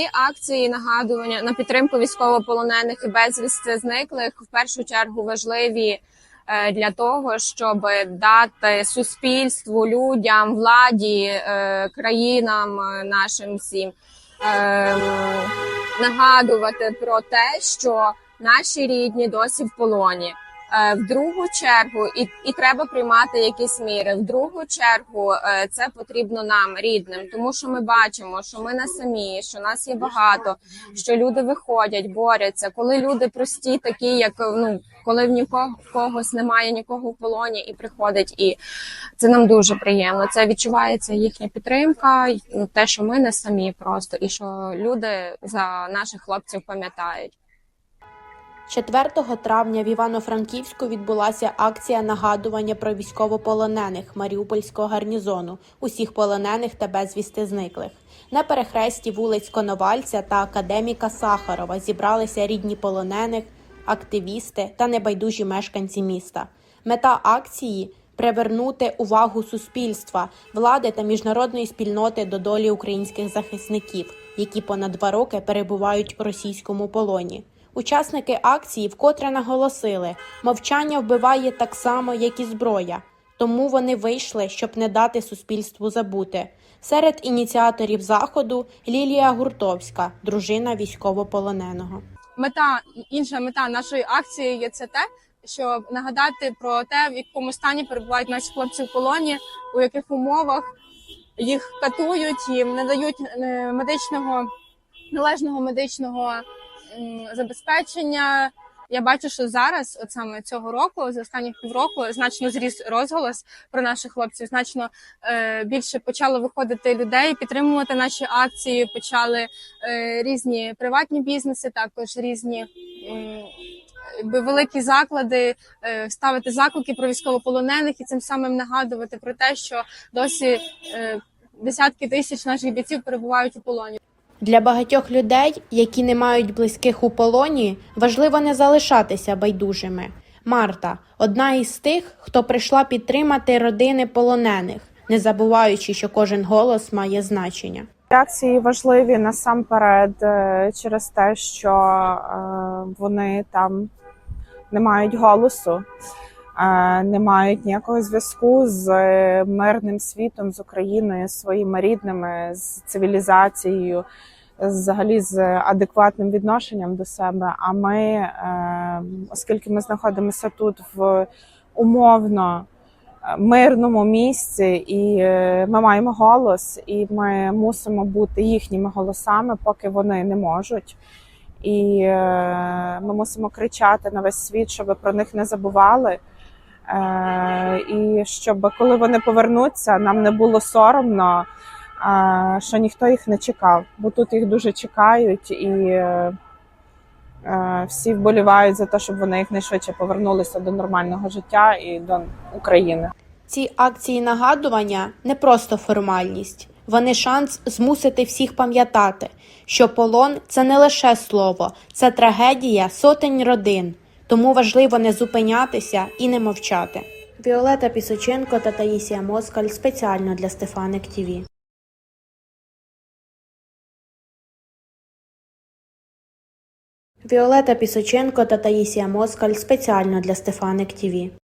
Ці акції нагадування на підтримку військовополонених і безвісти зниклих в першу чергу важливі е, для того, щоб дати суспільству, людям, владі, е, країнам е, нашим всім е, нагадувати про те, що наші рідні досі в полоні. Е, В другу чергу, і, і треба приймати якісь міри. В другу чергу е, це потрібно нам, рідним, тому що ми бачимо, що ми не самі, що нас є багато, що люди виходять, борються. Коли люди прості, такі як ну коли в нікого в когось немає нікого в полоні, і приходить, і це нам дуже приємно. Це відчувається їхня підтримка, ну, те, що ми не самі просто, і що люди за наших хлопців пам'ятають. 4 травня в Івано-Франківську відбулася акція нагадування про військовополонених Маріупольського гарнізону, усіх полонених та безвісти зниклих. На перехресті вулиць Коновальця та академіка Сахарова зібралися рідні полонених, активісти та небайдужі мешканці міста. Мета акції привернути увагу суспільства, влади та міжнародної спільноти до долі українських захисників, які понад два роки перебувають у російському полоні. Учасники акції вкотре наголосили, мовчання вбиває так само, як і зброя. Тому вони вийшли, щоб не дати суспільству забути. Серед ініціаторів заходу Лілія Гуртовська, дружина військовополоненого. мета інша мета нашої акції є це те, щоб нагадати про те, в якому стані перебувають наші хлопці в полоні, у яких умовах їх катують, їм не дають е, медичного належного медичного забезпечення. Я бачу, що зараз, от саме цього року, за останніх півроку, значно зріс розголос про наших хлопців. Значно е, більше почало виходити людей, підтримувати наші акції. Почали е, різні приватні бізнеси, також різні якби великі заклади е, ставити заклики про військовополонених і цим самим нагадувати про те, що досі е, десятки тисяч наших бійців перебувають у полоні. Для багатьох людей, які не мають близьких у полоні, важливо не залишатися байдужими. Марта одна із тих, хто прийшла підтримати родини полонених, не забуваючи, що кожен голос має значення. Акції важливі насамперед е, через те, що е, вони там не мають голосу, не мають ніякого зв'язку з мирним світом, з Україною, з своїми рідними, з цивілізацією, взагалі з адекватним відношенням до себе. А ми, е, оскільки ми знаходимося тут в умовно е, мирному місці, і е, ми маємо голос, і ми мусимо бути їхніми голосами, поки вони не можуть. І ми мусимо кричати на весь світ, щоб про них не забували. Е, і щоб коли вони повернуться, нам не було соромно, що ніхто їх не чекав, бо тут їх дуже чекають, і е, е, всі вболівають за те, щоб вони якнайшвидше повернулися до нормального життя і до України. Ці акції нагадування не просто формальність, вони шанс змусити всіх пам'ятати, що полон це не лише слово, це трагедія сотень родин. Тому важливо не зупинятися і не мовчати. Віолета Пісоченко та Таїсія Москаль спеціально для Стефаник ТІВІ. Віолета Пісоченко та Таїсія Москаль спеціально для Стефаник ТІВІ.